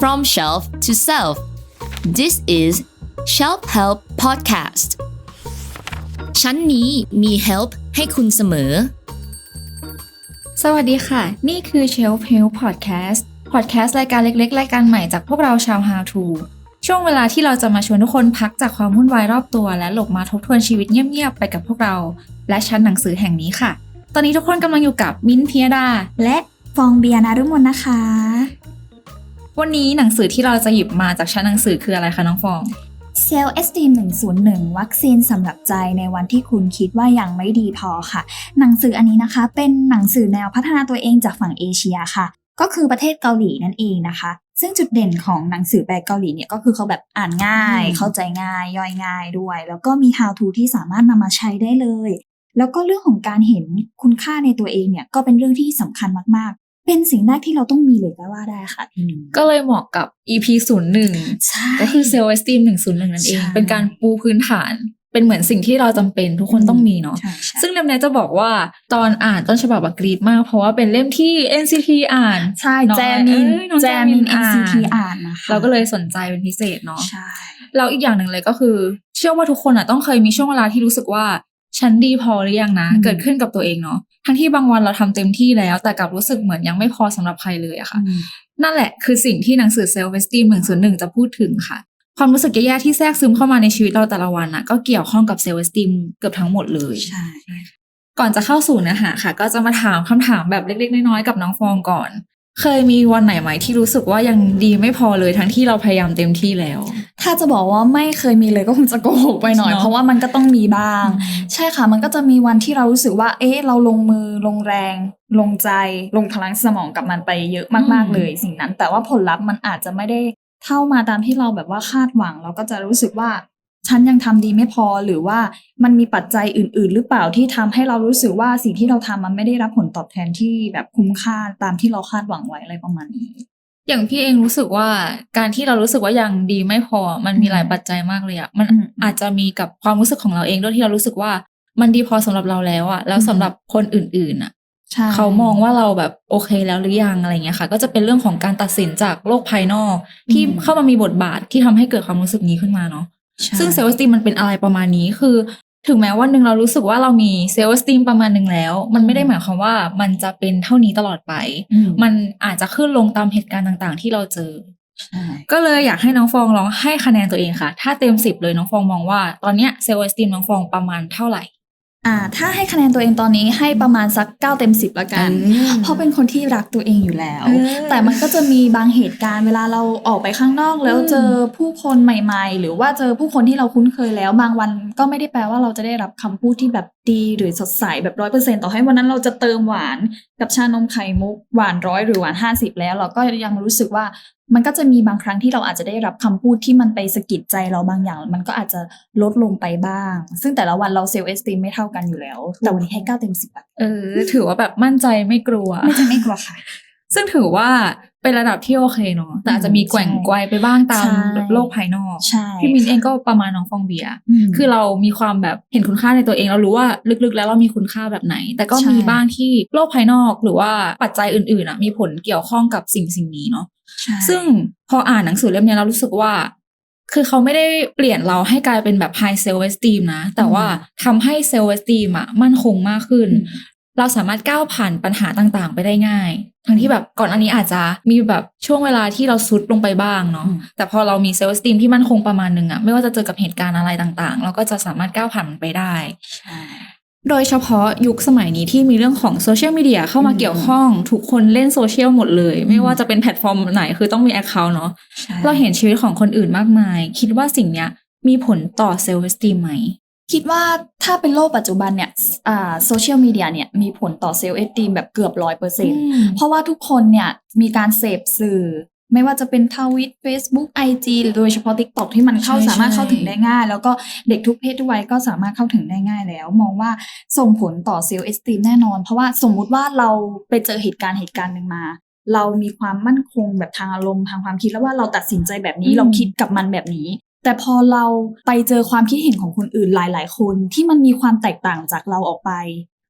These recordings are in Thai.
from shelf to self. This is Shelf Help Podcast. ชั้นนี้มี help ให้คุณเสมอ สวัสดีค่ะ นี่คือ Shelf Help Podcast Podcast รายการเล็ก ๆ รายการใหม่จากพวกเราชาว How to ช่วงเวลาที่เราจะมาชวนทุกคนพักจากความวุ่นวายรอบตัว และหลบมาทบทวนชีวิตเงียบๆไปกับพวกเรา และชั้นหนังสือแห่งนี้ค่ะ ตอนนี้ทุกคนกำลังอยู่กับมิ้นท์พิยดาและฟองเบียนารุมนนะคะ วันนี้หนังสือที่เราจะหยิบมาจากชั้นหนังสือคืออะไรคะน้องฟองเซลล์เอสตีม101 วัคซีนสำหรับใจในวันที่คุณคิดว่ายังไม่ดีพอค่ะ หนังสืออันนี้นะคะ เป็นหนังสือแนวพัฒนาตัวเองจากฝั่งเอเชียค่ะ ก็คือประเทศเกาหลีนั่นเองนะคะ ซึ่งจุดเด่นของหนังสือแปลเกาหลีเนี่ยก็คือเขาแบบอ่านง่ายอืมเข้าใจง่ายย่อยง่ายด้วย แล้วก็มี how to ที่สามารถนำมาใช้ได้เลย แล้วก็เรื่องของการเห็นคุณค่าในตัวเองเนี่ยก็เป็นเรื่องที่สำคัญมากๆ เป็นสิ่งแรกที่เราต้องมีเลยก็ว่าได้ค่ะพี่หนึ่งก็เลยเหมาะกับ EP 01ใช่ก็คือ Self Esteem 101นั่นเองใช่เป็นการปูพื้นฐานเป็นเหมือนสิ่งที่เราจำเป็นทุกคนต้องมีเนาะใช่ใช่ซึ่งเล่มนี้จะบอกว่าตอนอ่านต้นฉบับอะกรีดมาก เพราะว่าเป็นเล่มที่ NCT อ่าน ใช่น้องแจมินเอ้ยน้องแจมินแจมินอ่าน NCT อ่านนะคะเราก็เลยสนใจเป็นพิเศษเนาะใช่แล้วอีกอย่างหนึ่งเลยก็คือ เชื่อว่าทุกคนอะต้องเคยมีช่วงเวลาที่รู้สึกว่า ฉันดีพอหรือยังนะ เกิดขึ้นกับตัวเองเนาะทั้งที่บางวันเราทำเต็มที่แล้ว แต่กลับรู้สึกเหมือนยังไม่พอสำหรับใครเลยอะค่ะ นั่นแหละคือสิ่งที่หนังสือ Self Esteem 101จะพูดถึงค่ะ ความรู้สึกแย่ๆที่แทรกซึมเข้ามาในชีวิตเราแต่ละวันน่ะก็เกี่ยวข้องกับ Self Esteem เกือบทั้งหมดเลยใช่ก่อนจะเข้าสู่เนื้อหาค่ะ ก็จะมาถามคำถามแบบเล็กๆน้อยๆกับน้องฟองก่อน เคยมีวันไหนไหมที่รู้สึกว่ายังดีไม่พอเลยทั้งที่เราพยายามเต็มที่แล้ว ถ้าจะบอกว่าไม่เคยมีเลยก็คงจะโกหกไปหน่อยเนอะเพราะว่ามันก็ต้องมีบ้าง ใช่ค่ะ มันก็จะมีวันที่เรารู้สึกว่า เอ๊ะเราลงมือลงแรง ลงใจ ลงพลังสมองกับมันไปเยอะมากอืมๆเลยสิ่งนั้น แต่ว่าผลลัพธ์มันอาจจะไม่ได้เท่ามาตามที่เราแบบว่าคาดหวัง เราก็จะรู้สึกว่าฉันยังทำดีไม่พอหรือว่ามันมีปัจจัยอื่น ๆ หรือเปล่าที่ทำให้เรารู้สึกว่าสิ่งที่เราทำมันไม่ได้รับผลตอบแทนที่แบบคุ้มค่าตามที่เราคาดหวังไว้อะไรประมาณนี้ อย่างพี่เองรู้สึกว่าการที่เรารู้สึกว่ายังดีไม่พอ มันมีอืมหลายปัจจัยมากเลยอะมันอืมอาจจะมีกับความรู้สึกของเราเองด้วยที่เรารู้สึกว่ามันดีพอสำหรับเราแล้วอะแล้วอืมสำหรับคนอื่นๆอะใช่เขามองว่าเราแบบโอเคแล้วหรือยังอะไรเงี้ยค่ะ ก็จะเป็นเรื่องของการตัดสินจากโลกภายนอก ที่เข้ามามีบทบาทที่ทำให้เกิดความรู้สึกนี้ขึ้นมาเนาะใช่ซึ่งเซลล์สตีมมันเป็นอะไรประมาณนี้คือ ถึงแม้ว่าหนึ่งเรารู้สึกว่าเรามีเซลล์สตีมประมาณหนึ่งแล้ว มันไม่ได้หมายความว่ามันจะเป็นเท่านี้ตลอดไป อืม มันอาจจะขึ้นลงตามเหตุการณ์ต่างๆ ที่เราเจอ ใช่ก็เลยอยากให้น้องฟองลองให้คะแนนตัวเองค่ะ ถ้าเต็มสิบเลยน้องฟองมองว่าตอนเนี้ยเซลล์สตีมน้องฟองประมาณเท่าไหร่ อ่าถ้าให้คะแนนตัวเองตอนนี้ให้ประมาณสัก9เต็ม10ละกัน เพราะเป็นคนที่รักตัวเองอยู่แล้วเออแต่มันก็จะมีบางเหตุการณ์เวลาเราออกไปข้างนอก แล้วอืมเจอผู้คนใหม่ ๆ หรือว่าเจอผู้คนที่เราคุ้นเคยแล้ว บางวันก็ไม่ได้แปลว่าเราจะได้รับคำพูดที่แบบดีหรือสดใสแบบร้อยเปอร์เซ็นต่อให้วันนั้นเราจะเติมหวานกับชานมไข่มุกหวานร้อยหรือหวานห้าสิบแล้ว เราก็ยังรู้สึกว่ามันก็จะมีบางครั้งที่เราอาจจะได้รับคำพูดที่มันไปสะกิดใจเราบางอย่าง มันก็อาจจะลดลงไปบ้าง ซึ่งแต่ละวันเราเซลล์เอสติมไม่เท่ากันอยู่แล้ว แต่วันนี้ให้เก้าเต็มสิบอะเออ ถือว่าแบบมั่นใจไม่กลัว ไม่จะไม่กลัวค่ะ ซึ่งถือว่า เป็นระดับที่โอเคเนาะแต่อาจจะมีแกว่งใช่ไกวไปบ้างตามใช่โลกภายนอกใช่พี่มินเองก็ประมาณน้องฟองเบียร์มคือเรามีความแบบเห็นคุณค่าในตัวเองเรารู้ว่าลึกๆ แล้วเรามีคุณค่าแบบไหน แต่ก็ใช่มีบ้างที่โลกภายนอกหรือว่าปัจจัยอื่นๆอะมีผลเกี่ยวข้องกับสิ่งสิ่งนี้เนาะใช่ซึ่งพออ่านหนังสือเล่มเนี้ยเรารู้สึกว่า คือเขาไม่ได้เปลี่ยนเราให้กลายเป็นแบบ high self esteem นะ แต่ว่าทำให้ self esteem อะมั่นคงมากขึ้น เราสามารถก้าวผ่านปัญหาต่างๆ ไปได้ง่าย ทั้งที่แบบก่อนอันนี้อาจจะมีแบบช่วงเวลาที่เราซุดลงไปบ้างเนาะอืมแต่พอเรามีเซลล์สตีมที่มั่นคงประมาณหนึ่งอะไม่ว่าจะเจอกับเหตุการณ์อะไรต่างๆ เราก็จะสามารถก้าวผ่านมันไปได้ใช่โดยเฉพาะยุคสมัยนี้ที่มีเรื่องของโซเชียลมีเดียเข้ามาอืมเกี่ยวข้อง ทุกคนเล่นโซเชียลหมดเลย ไม่ว่าจะเป็นแพลตฟอร์มไหนคือต้องมีแอคเคาท์เนาะใช่เราเห็นชีวิตของคนอื่นมากมาย คิดว่าสิ่งเนี้ยมีผลต่อเซลล์สตีมไหม คิดว่าถ้าเป็นโลกปัจจุบันเนี่ยอ่าโซเชียลมีเดียเนี่ยมีผลต่อเซลล์เอสตีมแบบเกือบร้อยเปอร์เซ็นต์เพราะว่าทุกคนเนี่ยมีการเสพสื่อ ไม่ว่าจะเป็นทวิต Facebook IG หรือโดยเฉพาะ TikTok ที่มันเข้าใช่สามารถใช่เข้าถึงได้ง่าย แล้วก็เด็กทุกเพศทุกวัยก็สามารถเข้าถึงได้ง่ายแล้ว มองว่าส่งผลต่อเซลล์เอสตีมแน่นอน เพราะว่าสมมุติว่าเราไปเจอเหตุการณ์เหตุการณ์หนึ่งมาเรามีความมั่นคงแบบทางอารมณ์ทางความคิดแล้วว่าเราตัดสินใจแบบนี้อืมเราคิดกับมันแบบนี้ แต่พอเราไปเจอความคิดเห็นของคนอื่นหลาย ๆ คนที่มันมีความแตกต่างจากเราออกไป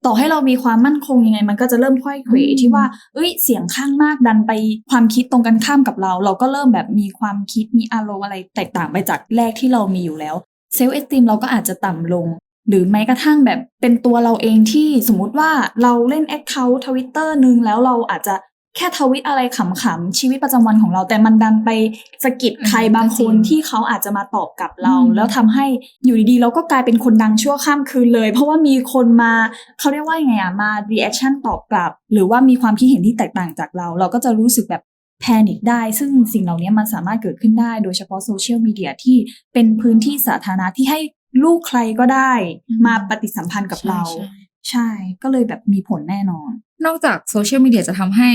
ต่อให้เรามีความมั่นคงยังไง มันก็จะเริ่มค่อยเขวที่ว่า เอ้ย เสียงข้างมากดันไปความคิดตรงกันข้ามกับเรา เราก็เริ่มแบบมีความคิดมีอารมณ์อะไรแตกต่างไปจากแรกที่เรามีอยู่แล้วเซลล์เอสติมเราก็อาจจะต่ำลง หรือแม้กระทั่งแบบเป็นตัวเราเองที่สมมุติว่าเราเล่นแอคเคาท์ทวิตเตอร์นึงแล้วเราอาจจะ แค่ทวิตอะไรขำๆชีวิตประจำวันของเรา แต่มันดันไปสะกิดใครบางคนที่เขาอาจจะมาตอบกลับเราอืมแล้วทำให้อยู่ดีๆ เราก็กลายเป็นคนดังชั่วข้ามคืนเลย เพราะว่ามีคนมาเขาเรียกว่ายังไงอะมา reaction ตอบกลับ หรือว่ามีความคิดเห็นที่แตกต่างจากเรา เราก็จะรู้สึกแบบแพนิคได้ ซึ่งสิ่งเหล่านี้มันสามารถเกิดขึ้นได้โดยเฉพาะโซเชียลมีเดียที่เป็นพื้นที่สาธารณะที่ให้ลูกใครก็ได้อืมมาปฏิสัมพันธ์กับเรา ใช่ใช่ ก็เลยแบบมีผลแน่นอน นอกจากโซเชียลมีเดียจะทำให้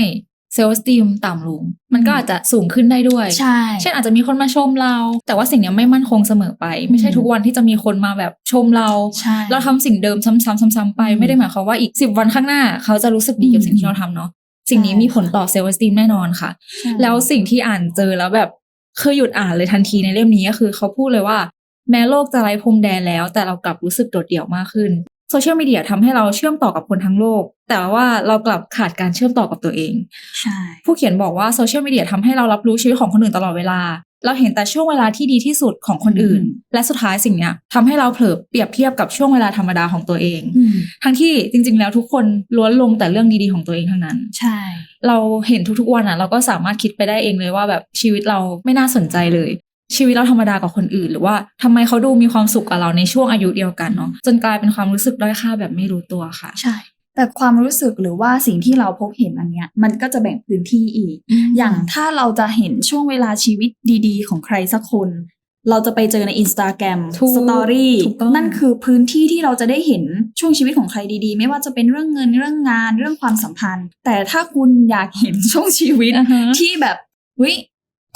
เซลล์สตีมต่ำลง มันก็อาจจะสูงขึ้นได้ด้วย ใช่ เช่นอาจจะมีคนมาชมเรา แต่ว่าสิ่งเนี้ยไม่มั่นคงเสมอไป ไม่ใช่อืมทุกวันที่จะมีคนมาแบบชมเรา ใช่ เราทำสิ่งเดิมซ้ำๆซ้ำๆไปอืมไม่ได้หมายความว่าอีกสิบวันข้างหน้า เขาจะรู้สึกดีกับอืมสิ่งที่เราทำเนาะสิ่งนี้ใช่ มีผลต่อเซลล์สตีมแน่นอนค่ะ ใช่แล้วสิ่งที่อ่านเจอแล้วแบบคือหยุดอ่านเลยทันทีในเล่มนี้ก็คือ เขาพูดเลยว่า แม้โลกจะไร้พรมแดนแล้ว แต่เรากลับรู้สึกโดดเดี่ยวมากขึ้น โซเชียลมีเดียทำให้เราเชื่อมต่อกับคนทั้งโลก แต่ว่าเรากลับขาดการเชื่อมต่อกับตัวเอง ใช่ ผู้เขียนบอกว่าโซเชียลมีเดียทำให้เรารับรู้ชีวิตของคนอื่นตลอดเวลา เราเห็นแต่ช่วงเวลาที่ดีที่สุดของคนอื่น และสุดท้ายสิ่งเนี้ยทำให้เราเผลอเปรียบเทียบกับช่วงเวลาธรรมดาของตัวเองอืมทั้งที่จริง ๆ แล้วทุกคนล้วนลงแต่เรื่องดีๆของตัวเองทั้งนั้น ใช่ เราเห็นทุกๆวันอะ เราก็สามารถคิดไปได้เองเลยว่าแบบชีวิตเราไม่น่าสนใจเลย ชีวิตเราธรรมดากว่าคนอื่น หรือว่าทำไมเขาดูมีความสุขกับเราในช่วงอายุเดียวกันเนาะจนกลายเป็นความรู้สึกด้อยค่าแบบไม่รู้ตัวค่ะ ใช่ แต่ความรู้สึกหรือว่าสิ่งที่เราพบเห็นอันเนี้ย มันก็จะแบ่งพื้นที่อีก อย่างถ้าเราจะเห็นช่วงเวลาชีวิตดี ๆ ของใครสักคน เราจะไปเจอในอินสตาแกรมถูกสตอรี่ถูกต้องนั่นคือพื้นที่ที่เราจะได้เห็นช่วงชีวิตของใครดีๆ ไม่ว่าจะเป็นเรื่องเงินเรื่องงานเรื่องความสัมพันธ์ แต่ถ้าคุณอยากเห็นช่วงชีวิตอ่าฮะที่แบบวิ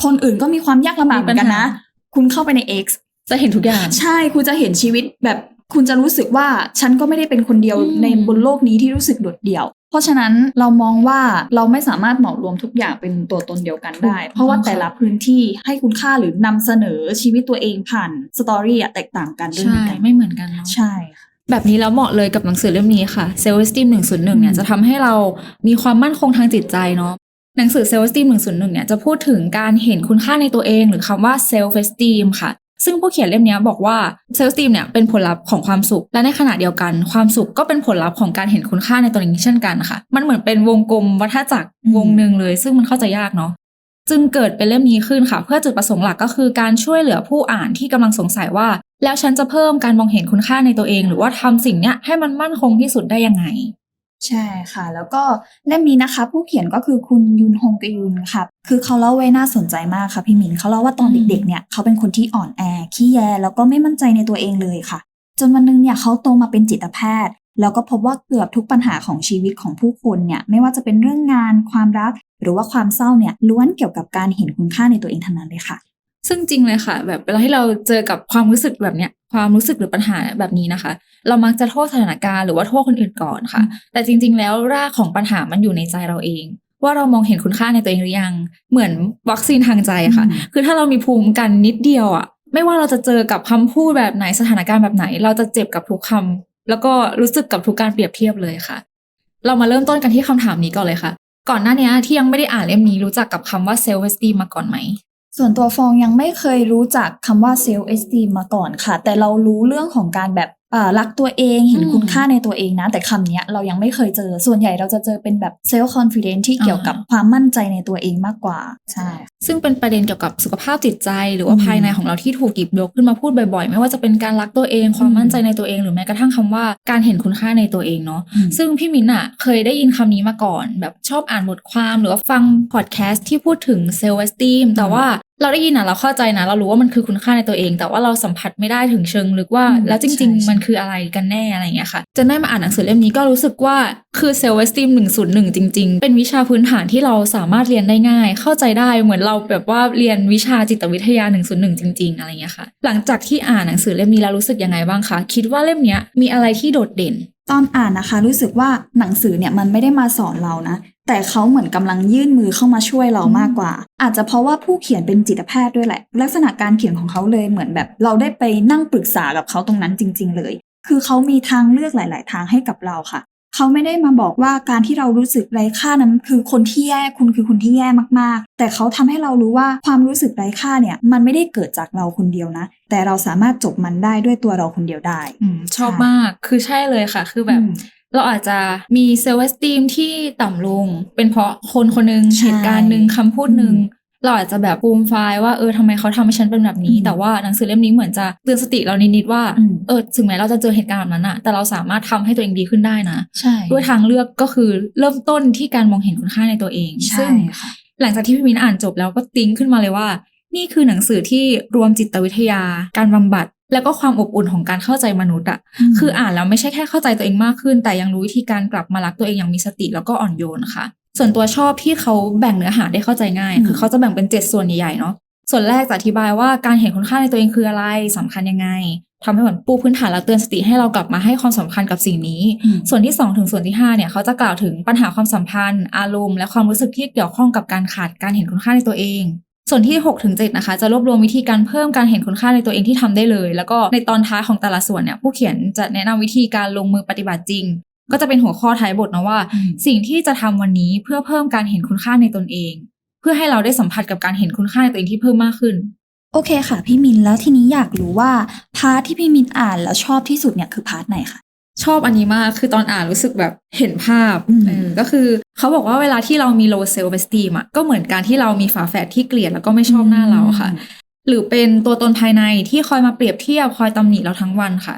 คนอื่นก็มีความยากลำบากเหมือนกันนะมีปัญหาคุณเข้าไปใน X จะเห็นทุกอย่าง ใช่คุณจะเห็นชีวิตแบบคุณจะรู้สึกว่าฉันก็ไม่ได้เป็นคนเดียวอืมในบนโลกนี้ที่รู้สึกโดดเดี่ยว เพราะฉะนั้นเรามองว่าเราไม่สามารถเหมารวมทุกอย่างเป็นตัวตนเดียวกันได้ เพราะว่าแต่ละพื้นที่ให้คุณค่าหรือนำเสนอชีวิตตัวเองผ่านสตอรี่อะแตกต่างกันด้วยเหมืใช่อนกันไม่เหมือนกันเนาะใช่แบบนี้แล้วเหมาะเลยกับหนังสือเล่มนี้ค่ะ Self Esteem 101เนี่อืยมจะทำให้เรามีความมั่นคงทางจิตใจเนาะ หนังสือ Self Esteem 101 เนี่ยจะพูดถึงการเห็นคุณค่าในตัวเองหรือคำว่า Self Esteem ค่ะซึ่งผู้เขียนเล่มเนี้ยบอกว่า Self Esteem เนี่ยเป็นผลลัพธ์ของความสุข และในขณะเดียวกัน ความสุขก็เป็นผลลัพธ์ของการเห็นคุณค่าในตัวเองเช่นกันค่ะ มันเหมือนเป็นวงกลมวัฏจักรอืมวงหนึ่งเลย ซึ่งมันเข้าใจยากเนาะจึงเกิดเป็นเล่มนี้ขึ้นค่ะ เพื่อจุดประสงค์หลักก็คือการช่วยเหลือผู้อ่านที่กำลังสงสัยว่า แล้วฉันจะเพิ่มการมองเห็นคุณค่าในตัวเอง หรือว่าทำสิ่งเนี้ยให้มันมั่นคงที่สุดได้ยังไง ใช่ค่ะ แล้วก็เล่มนี้นะคะ ผู้เขียนก็คือคุณยุนฮงกยุนค่ะ คือเขาเล่าไว้น่าสนใจมากค่ะพี่หมินเขาเล่าว่าตอนอืม เด็กๆเนี่ยเขาเป็นคนที่อ่อนแอขี้แยแล้วก็ไม่มั่นใจในตัวเองเลยค่ะ จนวันหนึงเนี่ยเขาโตมาเป็นจิตแพทย์ แล้วก็พบว่าเกือบทุกปัญหาของชีวิตของผู้คนเนี่ยไม่ว่าจะเป็นเรื่องงานความรัก หรือว่าความเศร้าเนี่ยล้วนเกี่ยวกับการเห็นคุณค่าในตัวเองทั้งนั้นเลยค่ะ ซึ่งจริงเลยค่ะ แบบเวลาที่เราเจอกับความรู้สึกแบบเนี้ยความรู้สึกหรือปัญหาแบบนี้นะคะ เรามักจะโทษสถานการณ์หรือว่าโทษคนอื่นก่อนค่ะ แต่จริง ๆ แล้วรากของปัญหามันอยู่ในใจเราเอง ว่าเรามองเห็นคุณค่าในตัวเองหรือยัง เหมือนวัคซีนทางใจอะค่ะอืมคือถ้าเรามีภูมิคุ้มกันนิดเดียวอะไม่ว่าเราจะเจอกับคำพูดแบบไหนสถานการณ์แบบไหน เราจะเจ็บกับทุกคำแล้วก็รู้สึกกับทุกการเปรียบเทียบเลยค่ะ เรามาเริ่มต้นกันที่คำถามนี้ก่อนเลยค่ะ ก่อนหน้านี้ที่ยังไม่ได้อ่านเล่มนี้รู้จักกับคำว่า self esteem มาก่อนไหม ส่วนตัวฟองยังไม่เคยรู้จักคำว่า self esteem มาก่อนค่ะ แต่เรารู้เรื่องของการแบบ รักตัวเองเห็นอืมคุณค่าในตัวเองนะ แต่คำเนี้ยเรายังไม่เคยเจอส่วนใหญ่เราจะเจอเป็นแบบ self confidence ที่เกี่ยวกับอ่าความมั่นใจในตัวเองมากกว่าใช่ซึ่งเป็นประเด็นเกี่ยวกับสุขภาพจิตใจ หรือว่าอืมภายในของเราที่ถูกหยิบยกขึ้นมาพูดบ่อยๆ ไม่ว่าจะเป็นการรักตัวเองความอืมมั่นใจในตัวเองหรือแม้กระทั่งคำว่าการเห็นคุณค่าในตัวเองเนาะอืมซึ่งพี่มิ้นอะเคยได้ยินคำนี้มาก่อน แบบชอบอ่านบทความหรือว่าฟังพอดแคสต์ที่พูดถึงเซลล์เอสตีมแต่ว่า เราได้ยินอะเราเข้าใจนะ เรารู้ว่ามันคือคุณค่าในตัวเอง แต่ว่าเราสัมผัสไม่ได้ถึงเชิงลึกว่าอืมแล้วจริงใช่ๆมันคืออะไรกันแน่อะไรอย่างเงี้ยค่ะจนได้มาอ่านหนังสือเล่มนี้ก็รู้สึกว่าคือเซลล์เอสตีมหนึ่งศูนย์หนึ่งจริง ๆ เป็นวิชาพื้นฐานที่เราสามารถเรียนได้ง่าย เข้าใจได้เหมือนเราแบบว่าเรียนวิชาจิตวิทยา101จริง ๆ อะไรอย่างเงี้ยค่ะ หลังจากที่อ่านหนังสือเล่มนี้แล้วรู้สึกยังไงบ้างคะคิดว่าเล่มเนี้ยมีอะไรที่โดดเด่น ตอนอ่านนะคะรู้สึกว่าหนังสือเนี่ยมันไม่ได้มาสอนเรานะ แต่เขาเหมือนกำลังยื่นมือเข้ามาช่วยเรามากกว่า อาจจะเพราะว่าผู้เขียนเป็นจิตแพทย์ด้วยแหละ ลักษณะการเขียนของเขาเลยเหมือนแบบ เราได้ไปนั่งปรึกษากับเขาตรงนั้นจริง ๆ เลย คือเขามีทางเลือกหลาย ๆ ทางให้กับเราค่ะ เขาไม่ได้มาบอกว่าการที่เรารู้สึกไร้ค่านั้นคือคนที่แย่คุณคือคนที่แย่มากๆ แต่เขาทำให้เรารู้ว่าความรู้สึกไร้ค่าเนี่ยมันไม่ได้เกิดจากเราคนเดียวนะ แต่เราสามารถจบมันได้ด้วยตัวเราคนเดียวได้อืมชอบมากคือใช่เลยค่ะ คือแบบอืมเราอาจจะมีเซลล์ e สตีมที่ต่ำลง เป็นเพราะคนคนหนึ่งใช่เหตุการณ์หนึ่งคำพูดหนึ่งอืม เราอาจจะแบบปูมไฟล์ว่าเออทำไมเขาทำให้ฉันเป็นแบบนี้อืมแต่ว่าหนังสือเล่มนี้เหมือนจะเตือนสติเรานิดๆว่าอืมเออถึงแม้เราจะเจอเหตุการณ์แบบนั้นอะแต่เราสามารถทำให้ตัวเองดีขึ้นได้นะใช่ด้วยทางเลือกก็คือเริ่มต้นที่การมองเห็นคุณค่าในตัวเองใช่ซึ่งค่ะหลังจากที่พี่มินอ่านจบแล้วก็ติ้งขึ้นมาเลยว่า นี่คือหนังสือที่รวมจิตวิทยา การบำบัดแล้วก็ความอบอุ่นของการเข้าใจมนุษย์อะมคืออ่านแล้วไม่ใช่แค่เข้าใจตัวเองมากขึ้น แต่ยังรู้วิธีการกลับมารักตัวเองอย่างมีสติแล้วก็อ่อนโยนค่ะ ส่วนตัวชอบที่เขาแบ่งเนื้อหาได้เข้าใจง่ายอืมคือเขาจะแบ่งเป็นเจ็ดส่วนใหญ่ๆเนาะส่วนแรกจะอธิบายว่าการเห็นคุณค่าในตัวเองคืออะไรสำคัญยังไงทำให้เหมือนปูพื้นฐานแล้วเตือนสติให้เรากลับมาให้ความสำคัญกับสิ่งนี้อืมส่วนที่ 2 ถึงส่วนที่ 5 เนี่ยเขาจะกล่าวถึงปัญหาความสัมพันธ์ อารมณ์และความรู้สึกที่เกี่ยวข้องกับการขาดการเห็นคุณค่าในตัวเอง ส่วนที่6ถึง7นะคะจะรวบรวมวิธีการเพิ่มการเห็นคุณค่าในตัวเองที่ทำได้เลย แล้วก็ในตอนท้ายของแต่ละส่วนเนี่ยผู้เขียนจะแนะนำวิธีการลงมือปฏิบัติจริง ก็จะเป็นหัวข้อท้ายบทนะว่าอืมสิ่งที่จะทำวันนี้เพื่อเพิ่มการเห็นคุณค่าในตนเอง เพื่อให้เราได้สัมผัสกับการเห็นคุณค่าในตัวเองที่เพิ่มมากขึ้น โอเคค่ะ พี่มินแล้วทีนี้อยากรู้ว่าพาร์ทที่พี่มินอ่านแล้วชอบที่สุดเนี่ยคือพาร์ทไหนคะชอบอันนี้มากคือตอนอ่านรู้สึกแบบเห็นภาพอืมเออก็คือเขาบอกว่าเวลาที่เรามี low self esteem อะก็เหมือนการที่เรามีฝาแฝดที่เกลียดแล้วก็ไม่ชอบหน้าเราค่ะ หรือเป็นตัวตนภายในที่คอยมาเปรียบเทียบคอยตำหนิเราทั้งวันค่ะ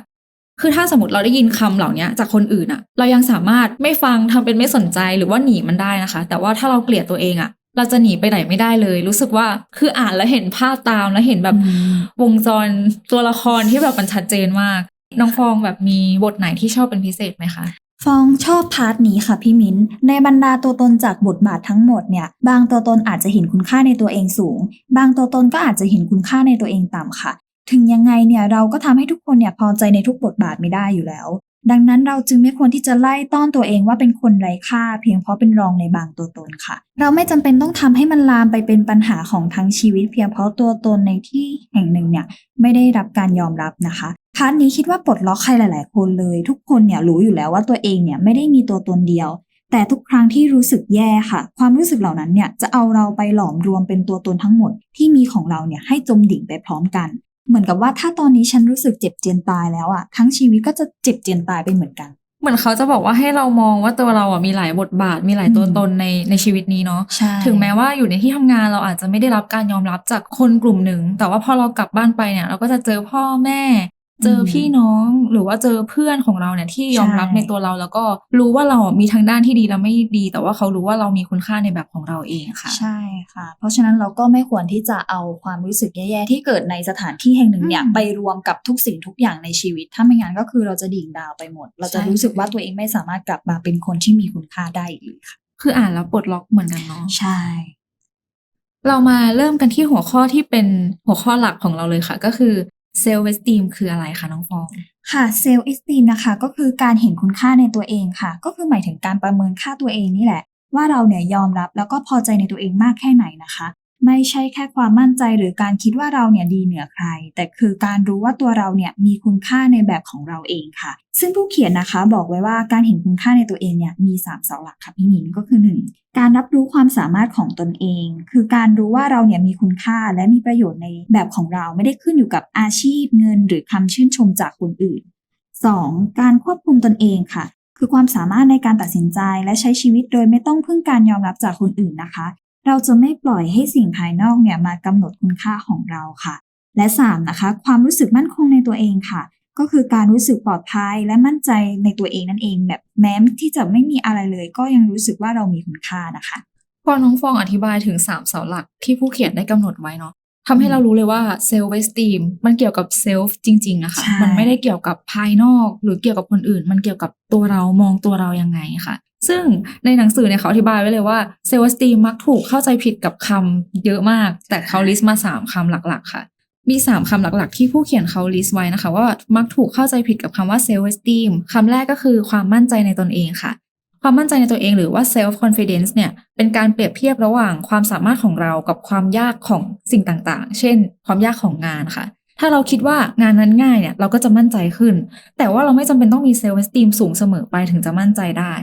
คือถ้าสมมติเราได้ยินคำเหล่านี้จากคนอื่นอะเรายังสามารถไม่ฟังทำเป็นไม่สนใจหรือว่าหนีมันได้นะคะ แต่ว่าถ้าเราเกลียดตัวเองอะเราจะหนีไปไหนไม่ได้เลย รู้สึกว่าคืออ่านแล้วเห็นภาพตามแล้วเห็นแบบอืมวงจรตัวละครที่แบบมันชัดเจนมาก น้องฟองแบบมีบทไหนที่ชอบเป็นพิเศษไหมคะฟองชอบพาร์ทนี้ค่ะพี่มิ้น ในบรรดาตัวตนจากบทบาททั้งหมดเนี่ย บางตัวตนอาจจะเห็นคุณค่าในตัวเองสูง บางตัวตนก็อาจจะเห็นคุณค่าในตัวเองต่ำค่ะ ถึงยังไงเนี่ยเราก็ทำให้ทุกคนเนี่ยพอใจในทุกบทบาทไม่ได้อยู่แล้ว ดังนั้นเราจึงไม่ควรที่จะไล่ต้อนตัวเองว่าเป็นคนไร้ค่า เพียงเพราะเป็นรองในบางตัวตนค่ะ เราไม่จำเป็นต้องทำให้มันลามไปเป็นปัญหาของทั้งชีวิต เพียงเพราะตัวตนในที่แห่งหนึ่งเนี่ยไม่ได้รับการยอมรับนะคะพาร์ทนี้คิดว่าปลดล็อกใครหลาย ๆ คนเลย ทุกคนเนี่ยรู้อยู่แล้วว่าตัวเองเนี่ยไม่ได้มีตัวตนเดียว แต่ทุกครั้งที่รู้สึกแย่ค่ะ ความรู้สึกเหล่านั้นเนี่ยจะเอาเราไปหลอมรวมเป็นตัวตนทั้งหมดที่มีของเราเนี่ยให้จมดิ่งไปพร้อมกัน เหมือนกับว่าถ้าตอนนี้ฉันรู้สึกเจ็บเจียนตายแล้วอะทั้งชีวิตก็จะเจ็บเจียนตายไปเหมือนกัน เหมือนเขาจะบอกว่าให้เรามองว่าตัวเราอะมีหลายบทบาทมีหลายตัวตนในในชีวิตนี้เนาะใช่ถึงแม้ว่าอยู่ในที่ทำงานเราอาจจะไม่ได้รับการยอมรับจากคนกลุ่มหนึ่ง แต่ว่าพอเรากลับบ้านไปเนี่ย เราก็จะเจอพ่อแม่ เจอพี่น้องหรือว่าเจอเพื่อนของเราเนี่ยที่ยอมรับในตัวเราแล้วก็รู้ว่าเรามีทั้งด้านที่ดีและไม่ดี แต่ว่าเขารู้ว่าเรามีคุณค่าในแบบของเราเองค่ะ ใช่ค่ะ เพราะฉะนั้นเราก็ไม่ควรที่จะเอาความรู้สึกแย่ๆที่เกิดในสถานที่แห่งหนึ่งเนี่ยอืมไปรวมกับทุกสิ่งทุกอย่างในชีวิต ถ้าไม่งั้นก็คือเราจะดิ่งดาวไปหมด เราจะใช่รู้สึกว่าตัวเองไม่สามารถกลับมาเป็นคนที่มีคุณค่าได้อีกค่ะ คืออ่านแล้วปลดล็อกเหมือนกันเนาะใช่เรามาเริ่มกันที่หัวข้อที่เป็นหัวข้อหลักของเราเลยค่ะ ก็คือ เซลล์เอสตีมคืออะไรคะน้องฟอง ค่ะเซลล์เอสตีมนะคะก็คือการเห็นคุณค่าในตัวเองค่ะ ก็คือหมายถึงการประเมินค่าตัวเองนี่แหละ ว่าเราเนี่ยยอมรับแล้วก็พอใจในตัวเองมากแค่ไหนนะคะ ไม่ใช่แค่ความมั่นใจหรือการคิดว่าเราเนี่ยดีเหนือใคร แต่คือการรู้ว่าตัวเราเนี่ยมีคุณค่าในแบบของเราเองค่ะ ซึ่งผู้เขียนนะคะบอกไว้ว่าการเห็นคุณค่าในตัวเองเนี่ยมี 3 เสาหลักค่ะพี่หมินก็คือ 1. การรับรู้ความสามารถของตนเอง คือการรู้ว่าเราเนี่ยมีคุณค่าและมีประโยชน์ในแบบของเราไม่ได้ขึ้นอยู่กับอาชีพเงิน หรือคำชื่นชมจากคนอื่น 2. การควบคุมตนเองค่ะ คือความสามารถในการตัดสินใจและใช้ชีวิตโดยไม่ต้องพึ่งการยอมรับจากคนอื่นนะคะ เราจะไม่ปล่อยให้สิ่งภายนอกเนี่ยมากำหนดคุณค่าของเราค่ะ และ 3. นะคะความรู้สึกมั่นคงในตัวเองค่ะ ก็คือการรู้สึกปลอดภัยและมั่นใจในตัวเองนั่นเอง แบบแม้ที่จะไม่มีอะไรเลย ก็ยังรู้สึกว่าเรามีคุณค่านะคะพอน้องฟองอธิบายถึง 3 เสาหลักที่ผู้เขียนได้กำหนดไว้เนาะทำให้เรารู้เลยว่าเซลฟ์เวสตีมมันเกี่ยวกับเซลฟ์จริงๆอะค่ะใช่มันไม่ได้เกี่ยวกับภายนอก หรือเกี่ยวกับคนอื่น มันเกี่ยวกับตัวเรามองตัวเรายังไงค่ะ ซึ่งในหนังสือเนี่ยเขาอธิบายไว้เลยว่าเซลฟ์สตีมมักถูกเข้าใจผิดกับคำเยอะมาก แต่เขาลิสต์มา 3คำหลัก ๆ ค่ะ มี 3คำหลักๆ ที่ผู้เขียนเขาลิสต์ไว้นะคะ ว่ามักถูกเข้าใจผิดกับคำว่าเซลฟ์สตีมคำแรกก็คือความมั่นใจในตนเองค่ะ ความมั่นใจในตัวเองหรือว่า self confidence เนี่ยเป็นการเปรียบเทียบระหว่างความสามารถของเรากับความยากของสิ่งต่างๆ เช่น ความยากของงานค่ะถ้าเราคิดว่างานนั้นง่ายเนี่ยเราก็จะมั่นใจขึ้น แต่ว่าเราไม่จำเป็นต้องมีเซลล์ esteem สูงเสมอไปถึงจะมั่นใจได้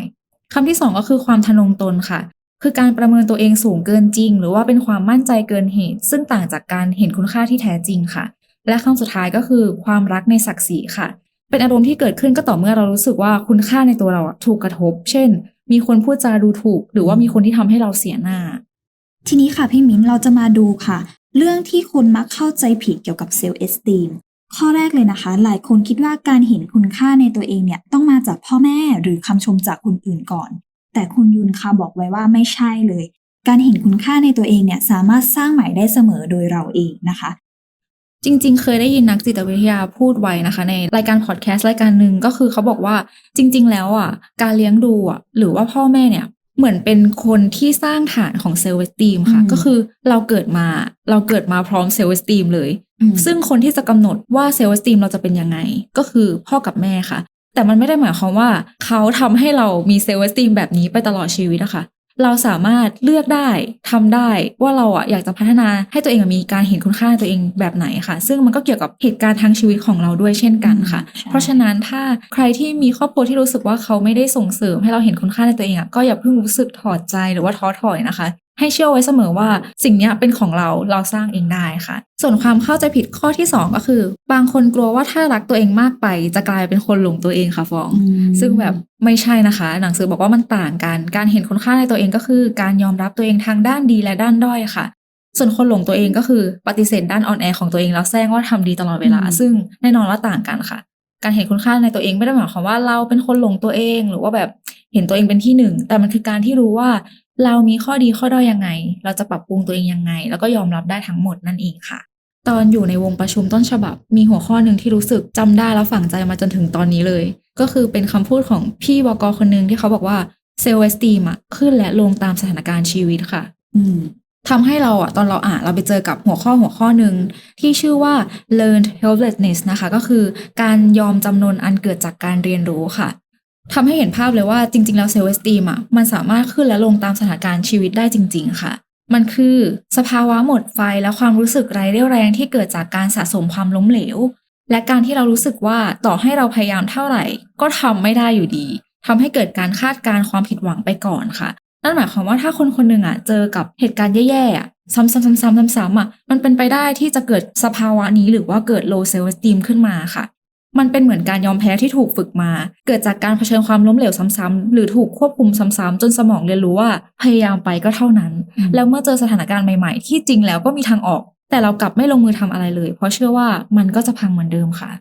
คำที่สองก็คือความทะนงตนค่ะ คือการประเมินตัวเองสูงเกินจริง หรือว่าเป็นความมั่นใจเกินเหตุ ซึ่งต่างจากการเห็นคุณค่าที่แท้จริงค่ะ และคำสุดท้ายก็คือความรักในศักดิ์ศรีค่ะ เป็นอารมณ์ที่เกิดขึ้นก็ต่อเมื่อเรารู้สึกว่าคุณค่าในตัวเราถูกกระทบ เช่น มีคนพูดจาดูถูก หรือว่ามีคนที่ทำให้เราเสียหน้า ทีนี้ค่ะพี่มิ้นเราจะมาดูค่ะ เรื่องที่คนมักเข้าใจผิดเกี่ยวกับเซลล์เอสตีม ข้อแรกเลยนะคะ หลายคนคิดว่าการเห็นคุณค่าในตัวเองเนี่ยต้องมาจากพ่อแม่หรือคำชมจากคนอื่นก่อน แต่คุณยุนค่ะบอกไว้ว่าไม่ใช่เลย การเห็นคุณค่าในตัวเองเนี่ยสามารถสร้างใหม่ได้เสมอโดยเราเองนะคะ จริง ๆ เคยได้ยินนักจิตวิทยาพูดไว้นะคะ ในรายการพอดแคสต์รายการหนึ่งก็คือเขาบอกว่าจริง ๆ แล้วอะการเลี้ยงดูอะหรือว่าพ่อแม่เนี่ย เหมือนเป็นคนที่สร้างฐานของเซลล์เวสตีมค่ะอืมก็คือเราเกิดมาเราเกิดมาพร้อมเซลล์เวสตีมเลยซึ่งซึ่งคนที่จะกำหนดว่าเซลล์เวสตีมเราจะเป็นยังไง ก็คือพ่อกับแม่ค่ะ แต่มันไม่ได้หมายความว่าเขาทำให้เรามีเซลล์เวสตีมแบบนี้ไปตลอดชีวิตอะค่ะ เราสามารถเลือกได้ทำได้ว่าเราอะอยากจะพัฒนาให้ตัวเองอะมีการเห็นคุณค่าในตัวเองแบบไหนค่ะ ซึ่งมันก็เกี่ยวกับเหตุการณ์ทางชีวิตของเราด้วยเช่นกันค่ะอืมใช่เพราะฉะนั้นถ้าใครที่มีครอบครัวที่รู้สึกว่าเขาไม่ได้ส่งเสริมให้เราเห็นคุณค่าในตัวเองอะก็อย่าเพิ่งรู้สึกถอดใจหรือว่าท้อถอยนะคะให้เชื่อไว้เสมอว่าสิ่งเนี้ยเป็นของเราเราสร้างเองได้ค่ะ ส่วนความเข้าใจผิดข้อที่สองก็คือ บางคนกลัวว่าถ้ารักตัวเองมากไป จะกลายเป็นคนหลงตัวเองค่ะฟอง ซึ่งแบบไม่ใช่นะคะ หนังสือบอกว่ามันต่างกัน การเห็นคุณค่าในตัวเองก็คือ การยอมรับตัวเองทางด้านดีและด้านด้อยค่ะ ส่วนคนหลงตัวเองก็คือปฏิเสธด้านอ่อนแอของตัวเองแล้วแซงว่าทำดีตลอดเวลาอืมซึ่งแน่นอนว่าต่างกันค่ะ การเห็นคุณค่าในตัวเองไม่ได้หมายความว่าเราเป็นคนหลงตัวเองหรือว่าแบบเห็นตัวเองเป็นที่หนึ่ง แต่มันคือการที่รู้ว่า เรามีข้อดีข้อด้อยยังไง เราจะปรับปรุงตัวเองยังไง แล้วก็ยอมรับได้ทั้งหมดนั่นเองค่ะ ตอนอยู่ในวงประชุมต้นฉบับ มีหัวข้อหนึ่งที่รู้สึกจำได้แล้วฝังใจมาจนถึงตอนนี้เลย ก็คือเป็นคำพูดของพี่บกคนหนึ่งที่เขาบอกว่าเซลล์เอสตีมอะขึ้นและลงตามสถานการณ์ชีวิตค่ะ อืมทำให้เราอะตอนเราอ่านเราไปเจอกับหัวข้อหัวข้อหนึ่งที่ชื่อว่า learned helplessness นะคะ ก็คือการยอมจำนนอันเกิดจากการเรียนรู้ค่ะ ทำให้เห็นภาพเลยว่าจริง ๆ แล้วเซลล์เอสตีมอะมันสามารถขึ้นและลงตามสถานการณ์ชีวิตได้จริง ๆ ค่ะ มันคือสภาวะหมดไฟและความรู้สึกไร้เรี่ยวแรงที่เกิดจากการสะสมความล้มเหลว และการที่เรารู้สึกว่าต่อให้เราพยายามเท่าไหร่ ก็ทำไม่ได้อยู่ดีทำให้เกิดการคาดการความผิดหวังไปก่อนค่ะนั่นหมายความว่าถ้าคนคนหนึ่งอะเจอกับเหตุการณ์แย่ๆอะซ้ำๆๆๆๆๆอะมันเป็นไปได้ที่จะเกิดสภาวะนี้หรือว่าเกิด low self esteem ขึ้นมาค่ะ มันเป็นเหมือนการยอมแพ้ที่ถูกฝึกมา เกิดจากการเผชิญความล้มเหลวซ้ำๆหรือถูกควบคุมซ้ำๆจนสมองเรียนรู้ว่าพยายามไปก็เท่านั้นอืมแล้วเมื่อเจอสถานการณ์ใหม่ๆ ที่จริงแล้วก็มีทางออก แต่เรากลับไม่ลงมือทำอะไรเลย เพราะเชื่อว่ามันก็จะพังเหมือนเดิมค่ะ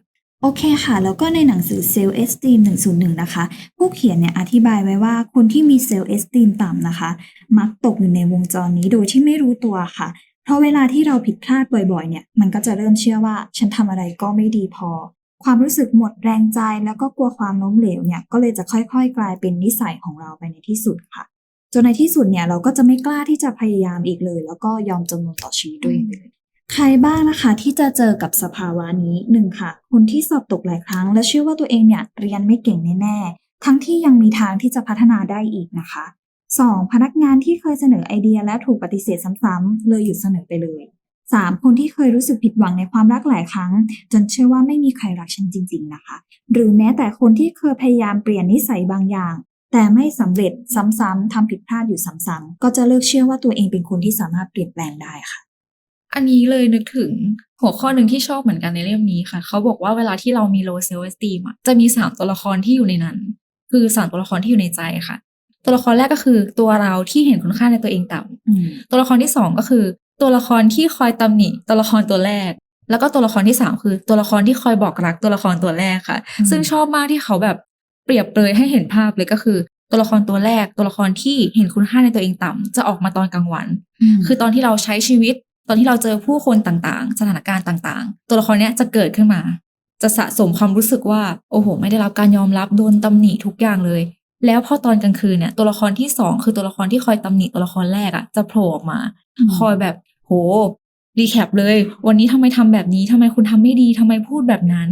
โอเคค่ะ แล้วก็ในหนังสือ Self Esteem 101 นะคะ ผู้เขียนเนี่ยอธิบายไว้ว่าคนที่มี Self Esteem ต่ำนะคะ มักตกอยู่ในวงจรนี้โดยที่ไม่รู้ตัวค่ะ เพราะเวลาที่เราผิดพลาดบ่อยๆ เนี่ย มันก็จะเริ่มเชื่อว่า ฉันทำอะไรก็ไม่ดีพอ ความรู้สึกหมดแรงใจแล้วก็กลัวความล้มเหลวเนี่ยก็เลยจะค่อย ๆ กลายเป็นนิสัยของเราไปในที่สุดค่ะ จนในที่สุดเนี่ยเราก็จะไม่กล้าที่จะพยายามอีกเลย แล้วก็ยอมจำนนต่อชีวิตตัวเองเลยใครบ้างนะคะที่จะเจอกับสภาวะนี้หนึ่งค่ะ คนที่สอบตกหลายครั้ง และเชื่อว่าตัวเองเนี่ยเรียนไม่เก่งแน่ๆทั้งที่ยังมีทางที่จะพัฒนาได้อีกนะคะ 2. พนักงานที่เคยเสนอไอเดียและถูกปฏิเสธซ้ำๆเลยหยุดเสนอไปเลย 3. คนที่เคยรู้สึกผิดหวังในความรักหลายครั้ง จนเชื่อว่าไม่มีใครรักฉันจริง ๆ นะคะ หรือแม้แต่คนที่เคยพยายามเปลี่ยนนิสัยบางอย่าง แต่ไม่สำเร็จซ้ำๆทำผิดพลาดอยู่ซ้ำๆก็จะเลิกเชื่อว่าตัวเองเป็นคนที่สามารถเปลี่ยนแปลงได้ค่ะ อันนี้เลยนึกถึงหัวข้อหนึ่งที่ชอบเหมือนกันในเล่มนี้ค่ะ เขาบอกว่าเวลาที่เรามี low self esteem อะจะมีสามตัวละครที่อยู่ในนั้น คือสามตัวละครที่อยู่ในใจค่ะ ตัวละครแรกก็คือตัวเราที่เห็นคุณค่าในตัวเองต่ำอืมตัวละครที่สองก็คือ ตัวละครที่คอยตำหนิตัวละครตัวแรก แล้วก็ตัวละครที่สามคือ ตัวละครที่คอยบอกรักตัวละครตัวแรกค่ะอืมซึ่งชอบมากที่เขาแบบเปรียบเปรยให้เห็นภาพเลยก็คือ ตัวละครตัวแรก ตัวละครที่เห็นคุณค่าในตัวเองต่ำจะออกมาตอนกลางวัน คือตอนที่เราใช้ชีวิต ตอนที่เราเจอผู้คนต่างๆ สถานการณ์ต่างๆ ตัวละครเนี้ยจะเกิดขึ้นมา จะสะสมความรู้สึกว่าโอ้โห ไม่ได้รับการยอมรับโดนตำหนิทุกอย่างเลยแล้วพอตอนกลางคืนเนี่ยตัวละครที่สองคือตัวละครที่คอยตำหนิตัวละครแรกอะ่ะจะโผล่ออกมาอืมคอยแบบ โหรีแคปเลย วันนี้ทำไมทำแบบนี้ทำไมคุณทำไม่ดีทำไมพูดแบบนั้น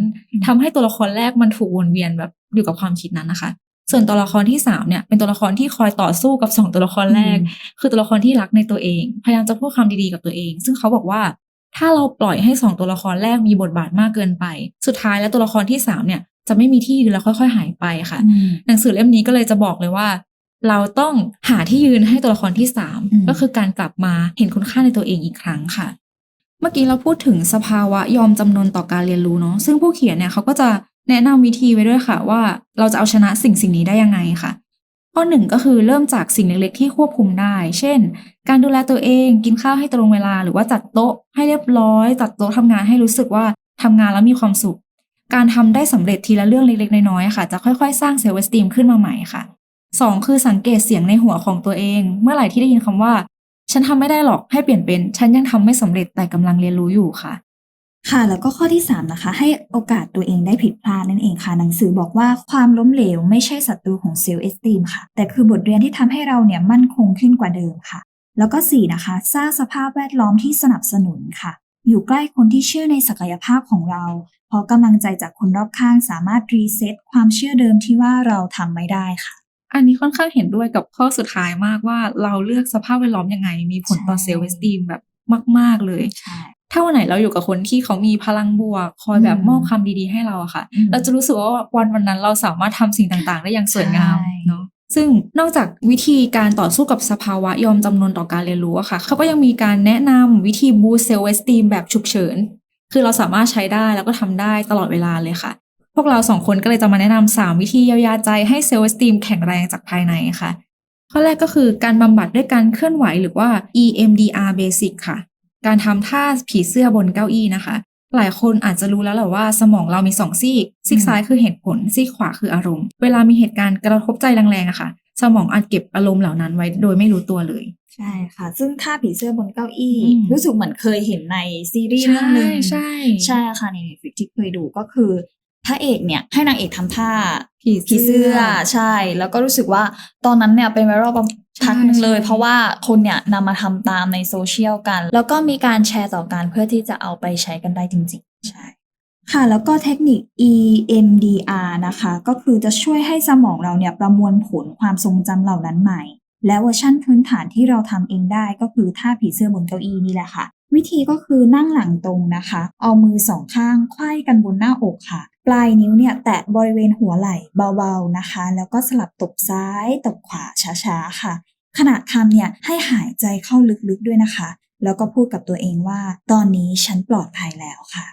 ทำให้ตัวละครแรกมันถูกวนเวียนแบบอยู่กับความคิดนั้นนะคะ ส่วนตัวละครที่สามเนี่ยเป็นตัวละครที่คอยต่อสู้กับสองตัวละครแรก คือตัวละครที่รักในตัวเอง พยายามจะพูดคำดีๆกับตัวเอง ซึ่งเขาบอกว่า ถ้าเราปล่อยให้สองตัวละครแรกมีบทบาทมากเกินไป สุดท้ายแล้วตัวละครที่สามเนี่ยจะไม่มีที่ยืนแล้วค่อย ๆ หายไปค่ะ หนังสือเล่มนี้ก็เลยจะบอกเลยว่า เราต้องหาที่ยืนให้ตัวละครที่สามอืมก็คือการกลับมาเห็นคุณค่าในตัวเองอีกครั้งค่ะ เมื่อกี้เราพูดถึงสภาวะยอมจำนนต่อการเรียนรู้เนาะซึ่งผู้เขียนเนี่ยเขาก็จะแนะนำวิธีไว้ด้วยค่ะ ว่าเราจะเอาชนะสิ่งสิ่งนี้ได้ยังไงค่ะ ข้อหนึ่งก็คือเริ่มจากสิ่งเล็กๆที่ควบคุมได้ เช่น การดูแลตัวเองกินข้าวให้ตรงเวลา หรือว่าจัดโต๊ะให้เรียบร้อย จัดโต๊ะทำงานให้รู้สึกว่าทำงานแล้วมีความสุข การทำได้สำเร็จทีละเรื่องเล็กๆน้อยๆค่ะ จะค่อยๆ สร้างเซลล์เวสตีมขึ้นมาใหม่ค่ะ สองคือสังเกตเสียงในหัวของตัวเอง เมื่อไหร่ที่ได้ยินคำว่า ฉันทำไม่ได้หรอกให้เปลี่ยนเป็น ฉันยังทำไม่สำเร็จแต่กำลังเรียนรู้อยู่ค่ะ ค่ะ แล้วก็ข้อที่ 3 นะคะ ให้โอกาสตัวเองได้ผิดพลาดนั่นเองค่ะ หนังสือบอกว่าความล้มเหลวไม่ใช่ศัตรูของเซลล์เอสตีมค่ะ แต่คือบทเรียนที่ทำให้เราเนี่ยมั่นคงขึ้นกว่าเดิมค่ะ แล้วก็ 4 นะคะ สร้างสภาพแวดล้อมที่สนับสนุนค่ะ อยู่ใกล้คนที่เชื่อในศักยภาพของเรา เพราะกำลังใจจากคนรอบข้างสามารถรีเซ็ตความเชื่อเดิมที่ว่าเราทำไม่ได้ค่ะ อันนี้ค่อนข้างเห็นด้วยกับข้อสุดท้ายมากว่าเราเลือกสภาพแวดล้อมยังไง มีผลต่อใช่เซลล์เวสตีมแบบมาก ๆ เลยใช่ถ้าวันไหนเราอยู่กับคนที่เขามีพลังบวก คอยแบบอืมมอบคำดีๆให้เราอะค่ะอืมเราจะรู้สึกว่าวันวันนั้นเราสามารถทำสิ่งต่างๆ ได้อย่างสวยงามใช่เนาะซึ่งนอกจากวิธีการต่อสู้กับสภาวะยอมจำนนต่อการเรียนรู้อะค่ะ เขาก็ยังมีการแนะนำวิธีบูสเซลเวสตีมแบบฉุกเฉิน คือเราสามารถใช้ได้แล้วก็ทำได้ตลอดเวลาเลยค่ะ พวกเราสองคนก็เลยจะมาแนะนำสามวิธีเยียวยาใจให้เซลล์เวสตีมแข็งแรงจากภายในค่ะ ข้อแรกก็คือการบำบัดด้วยการเคลื่อนไหวหรือว่า EMDR basic ค่ะ การทำท่าผีเสื้อบนเก้าอี้นะคะ หลายคนอาจจะรู้แล้วแหละว่าสมองเรามีสองซีกซีกซ้ายคือเหตุผลซีกขวาคืออารมณ์ เวลามีเหตุการณ์กระทบใจแรงๆอะค่ะ สมองอาจเก็บอารมณ์เหล่านั้นไว้โดยไม่รู้ตัวเลยใช่ค่ะ ซึ่งท่าผีเสื้อบนเก้าอี้อืมรู้สึกเหมือนเคยเห็นในซีรีส์เรื่องหนึ่งใช่ ใช่ค่ะใน Netflix ที่เคยดูก็คือ พระเอกเนี่ยให้นางเอกทำท่าผีผีเสื้อใช่ แล้วก็รู้สึกว่าตอนนั้นเนี่ยเป็นไวรัลประพักหนึงเลยใช่เพราะว่าคนเนี่ยนำมาทำตามในโซเชียลกัน แล้วก็มีการแชร์ต่อกันเพื่อที่จะเอาไปใช้กันได้จริงๆ ใช่ค่ะ แล้วก็เทคนิค EMDR นะคะ ก็คือจะช่วยให้สมองเราเนี่ยประมวลผลความทรงจำเหล่านั้นใหม่ และเวอร์ชั่นพื้นฐานที่เราทำเองได้ก็คือท่าผีเสื้อบนเก้าอี้นี่แหละค่ะ วิธีก็คือนั่งหลังตรงนะคะ เอามือสองข้างไขว้กันบนหน้าอกค่ะ ปลายนิ้วเนี่ยแตะบริเวณหัวไหล่เบาๆนะคะ แล้วก็สลับตบซ้ายตบขวาช้าๆค่ะ ขณะทำเนี่ยให้หายใจเข้าลึกๆด้วยนะคะ แล้วก็พูดกับตัวเองว่า ตอนนี้ฉันปลอดภัยแล้วค่ะ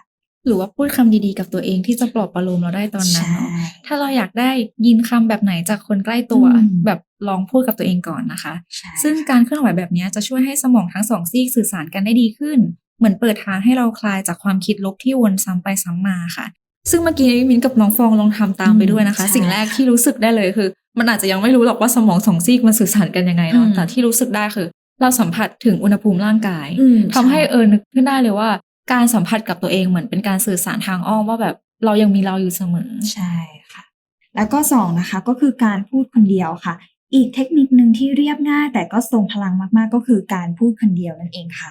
หรือว่าพูดคำดีๆกับตัวเองที่จะปลอบประโลมเราได้ตอนนั้นเนาะใช่ถ้าเราอยากได้ยินคำแบบไหนจากคนใกล้ตัวอืมแบบลองพูดกับตัวเองก่อนนะคะใช่ซึ่งการเคลื่อนไหวแบบนี้จะช่วยให้สมองทั้งสองซีกสื่อสารกันได้ดีขึ้น เหมือนเปิดทางให้เราคลายจากความคิดลบที่วนซ้ำไปซ้ำมาค่ะ ซึ่งเมื่อกี้มินกับน้องฟองลองทำตามไปด้วยนะคะ สิ่งแรกที่รู้สึกได้เลยคือ มันอาจจะยังไม่รู้หรอกว่าสมองสองซีกมันสื่อสารกันยังไงเนาะแต่ที่รู้สึกได้คือ เราสัมผัสถึงอุณหภูมิร่างกายอืมทำให้เออนึกขึ้นได้เลยว่า การสัมผัสกับตัวเองเหมือนเป็นการสื่อสารทางอ้อมว่าแบบเรายังมีเราอยู่เสมอใช่ค่ะ แล้วก็สองนะคะก็คือการพูดคนเดียวค่ะ อีกเทคนิคหนึ่งที่เรียบง่ายแต่ก็ทรงพลังมากๆ ก็คือการพูดคนเดียวนั่นเองค่ะ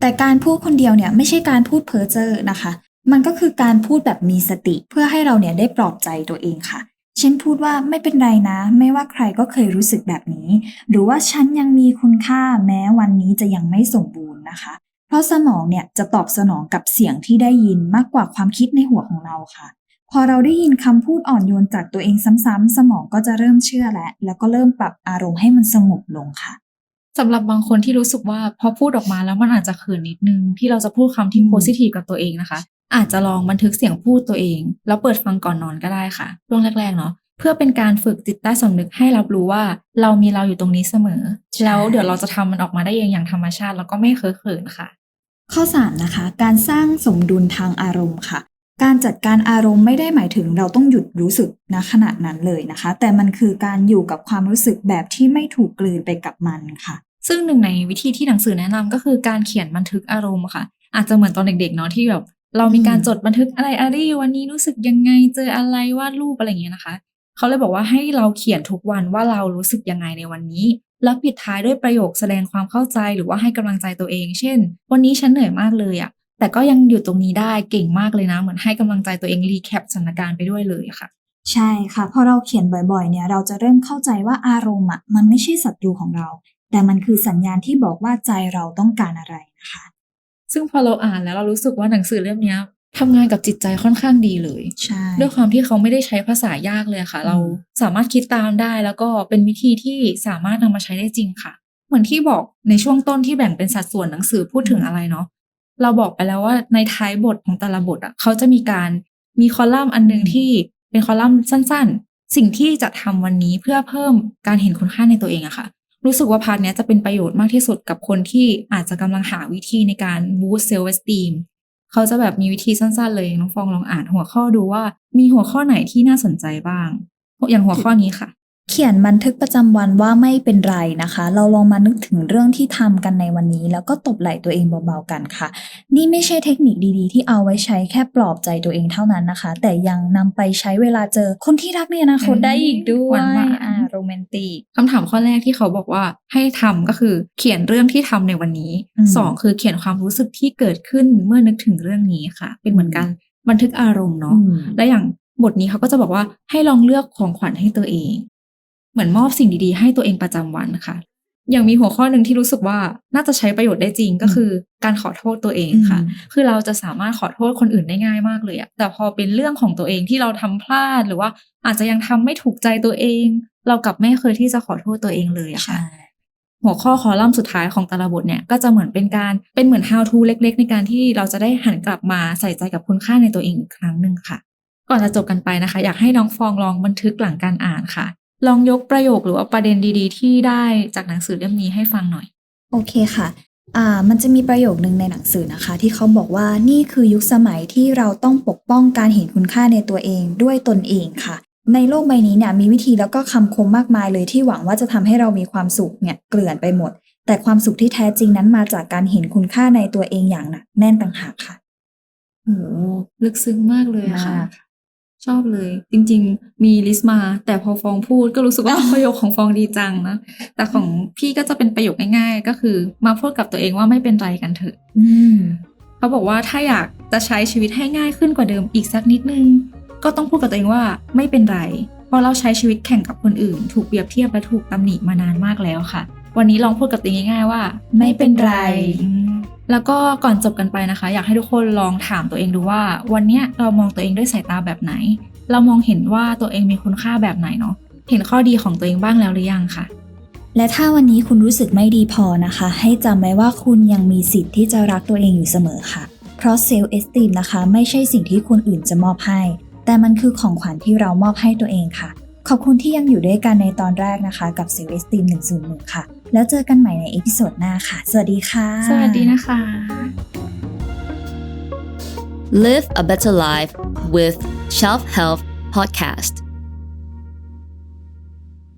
แต่การพูดคนเดียวเนี่ยไม่ใช่การพูดเพ้อเจ้อนะคะ มันก็คือการพูดแบบมีสติเพื่อให้เราเนี่ยได้ปลอบใจตัวเองค่ะ เช่นพูดว่าไม่เป็นไรนะ ไม่ว่าใครก็เคยรู้สึกแบบนี้ หรือว่าฉันยังมีคุณค่าแม้วันนี้จะยังไม่สมบูรณ์นะคะ เพราะสมองเนี่ยจะตอบสนองกับเสียงที่ได้ยินมากกว่าความคิดในหัวของเราค่ะ พอเราได้ยินคำพูดอ่อนโยนจากตัวเองซ้ำๆสมองก็จะเริ่มเชื่อแล้วแล้วก็เริ่มปรับอารมณ์ให้มันสงบลงค่ะสำหรับบางคนที่รู้สึกว่าพอพูดออกมาแล้วมันอาจจะเขินนิดนึงที่เราจะพูดคำที่อืมโพสิทีฟกับตัวเองนะคะ อาจจะลองบันทึกเสียงพูดตัวเอง แล้วเปิดฟังก่อนนอนก็ได้ค่ะช่วงแรกๆเนาะเพื่อเป็นการฝึกจิตใต้สำนึกให้รับรู้ว่าเรามีเราอยู่ตรงนี้เสมอ แล้วเดี๋ยวเราจะทำมันออกมาได้เองอย่างธรรมชาติ แล้วก็ไม่เคอะเขินค่ะ ข้อ3นะคะ การสร้างสมดุลทางอารมณ์ค่ะ การจัดการอารมณ์ไม่ได้หมายถึงเราต้องหยุดรู้สึกณขณะนั้นเลยนะคะ แต่มันคือการอยู่กับความรู้สึกแบบที่ไม่ถูกกลืนไปกับมันค่ะ ซึ่งหนึ่งในวิธีที่หนังสือแนะนำก็คือการเขียนบันทึกอารมณ์ค่ะ อาจจะเหมือนตอนเด็กๆเนาะที่แบบ เรามีการอืมจดบันทึกอะไรอะไรวันนี้รู้สึกยังไงเจออะไรวาดรูปอะไรอย่างเงี้ยนะคะ เขาเลยบอกว่าให้เราเขียนทุกวันว่าเรารู้สึกยังไงในวันนี้ แล้วปิดท้ายด้วยประโยคแสดงความเข้าใจหรือว่าให้กำลังใจตัวเอง เช่น วันนี้ฉันเหนื่อยมากเลยอะแต่ก็ยังอยู่ตรงนี้ได้เก่งมากเลยนะ เหมือนให้กำลังใจตัวเองรีแคปสถานการณ์ไปด้วยเลยค่ะใช่ค่ะพอเราเขียนบ่อยๆ เนี่ยเราจะเริ่มเข้าใจว่าอารมณ์อะมันไม่ใช่ศัตรูของเรา แต่มันคือสัญญาณที่บอกว่าใจเราต้องการอะไรนะคะ ซึ่งพอเราอ่านแล้วเรารู้สึกว่าหนังสือเล่มเนี้ยทำงานกับจิตใจค่อนข้างดีเลย ใช่ ด้วยความที่เขาไม่ได้ใช้ภาษายากเลยค่ะ เราสามารถคิดตามได้ แล้วก็เป็นวิธีที่สามารถนำมาใช้ได้จริงค่ะ เหมือนที่บอกในช่วงต้นที่แบ่งเป็นสัดส่วนหนังสือพูดถึงอะไรเนาะ เราบอกไปแล้วว่าในท้ายบทของแต่ละบทอะเขาจะมีการมีคอลัมน์อันหนึงที่เป็นคอลัมน์สั้น ๆ สิ่งที่จะทำวันนี้เพื่อเพิ่มการเห็นคุณค่าในตัวเองอะค่ะ รู้สึกว่าพาร์ทนี้จะเป็นประโยชน์มากที่สุดกับคนที่อาจจะกำลังหาวิธีในการ boost self esteem เขาจะแบบมีวิธีสั้นๆเลยน้องฟองลองอ่านหัวข้อดูว่า มีหัวข้อไหนที่น่าสนใจบ้าง อย่างหัวข้อนี้ค่ะ เขียนบันทึกประจำวันว่าไม่เป็นไรนะคะ เราลองมานึกถึงเรื่องที่ทำกันในวันนี้ แล้วก็ตบไหล่ตัวเองเบาๆกันค่ะ นี่ไม่ใช่เทคนิคดีๆ ที่เอาไว้ใช้แค่ปลอบใจตัวเองเท่านั้นนะคะ แต่ยังนำไปใช้เวลาเจอคนที่รักในอนาคตได้อีกด้วหวายนหวานอ่าโรแมนติกคำถามข้อแรกที่เขาบอกว่าให้ทำก็คือเขียนเรื่องที่ทำในวันนี้อืมสองคือเขียนความรู้สึกที่เกิดขึ้นเมื่อนึกถึงเรื่องนี้ค่ะ เป็นเหมือนการบันทึกอารมณ์เนาะอืมและอย่างบทนี้เขาก็จะบอกว่าให้ลองเลือกของขวัญให้ตัวเอง เหมือนมอบสิ่งดีๆ ให้ตัวเองประจำวันค่ะ อย่างมีหัวข้อหนึ่งที่รู้สึกว่าน่าจะใช้ประโยชน์ได้จริงก็คือ การขอโทษตัวเองค่ะอืมคือเราจะสามารถขอโทษคนอื่นได้ง่ายมากเลยอะแต่พอเป็นเรื่องของตัวเองที่เราทำพลาดหรือว่า อาจจะยังทำไม่ถูกใจตัวเอง เรากลับไม่เคยที่จะขอโทษตัวเองเลยอะค่ะหัวข้อคอลัมน์สุดท้ายของแต่ละบทเนี่ยก็จะเหมือนเป็นการเป็นเหมือน how to เล็ก ๆ ในการที่เราจะได้หันกลับมาใส่ใจกับคุณค่าในตัวเองอีกครั้งหนึ่งค่ะ ก่อนจะจบกันไปนะคะ อยากให้น้องฟองลองบันทึกหลังการอ่านค่ะ ลองยกประโยคหรือว่าประเด็นดีๆ ที่ได้จากหนังสือเล่มนี้ให้ฟังหน่อย โอเคค่ะอ่ามันจะมีประโยคนึงในหนังสือนะคะ ที่เขาบอกว่านี่คือยุคสมัยที่เราต้องปกป้องการเห็นคุณค่าในตัวเองด้วยตนเองค่ะ ในโลกใบนี้เนี่ยมีวิธีแล้วก็คำคมมากมายเลยที่หวังว่าจะทำให้เรามีความสุขเนี่ยเกลื่อนไปหมด แต่ความสุขที่แท้จริงนั้นมาจากการเห็นคุณค่าในตัวเองอย่างหนักแน่นต่างหากค่ะโอ้โหลึกซึ้งมากเลยอะค่ะมาก ชอบเลย จริง ๆ มีลิสต์มา แต่พอฟองพูดก็รู้สึกว่าประโยคของฟองดีจังนะ แต่ของพี่ก็จะเป็นประโยคง่ายๆ ก็คือมาพูดกับตัวเองว่าไม่เป็นไรกันเถอะอืมเขาบอกว่าถ้าอยากจะใช้ชีวิตให้ง่ายขึ้นกว่าเดิมอีกสักนิดนึง ก็ต้องพูดกับตัวเองว่าไม่เป็นไร เพราะเราใช้ชีวิตแข่งกับคนอื่น ถูกเปรียบเทียบและถูกตำหนิมานานมากแล้วค่ะ วันนี้ลองพูดกับตัวเองง่ายๆว่า ไม่เป็นไรอืม แล้วก็ก่อนจบกันไปนะคะ อยากให้ทุกคนลองถามตัวเองดูว่า วันนี้เรามองตัวเองด้วยสายตาแบบไหน เรามองเห็นว่าตัวเองมีคุณค่าแบบไหนเนาะเห็นข้อดีของตัวเองบ้างแล้วหรือยังคะและถ้าวันนี้คุณรู้สึกไม่ดีพอนะคะ ให้จำไว้ว่าคุณยังมีสิทธิ์ที่จะรักตัวเองอยู่เสมอค่ะ เพราะเซลล์เอสติมนะคะ ไม่ใช่สิ่งที่คนอื่นจะมอบให้ แต่มันคือของขวัญที่เรามอบให้ตัวเองค่ะ ขอบคุณที่ยังอยู่ด้วยกันในตอนแรกนะคะ กับเซลล์เอสติม101 ค่ะ แล้วเจอกันใหม่ในเอพิโซดหน้าค่ะ สวัสดีค่ะ สวัสดีนะคะ Live a better life with Shelf Health Podcast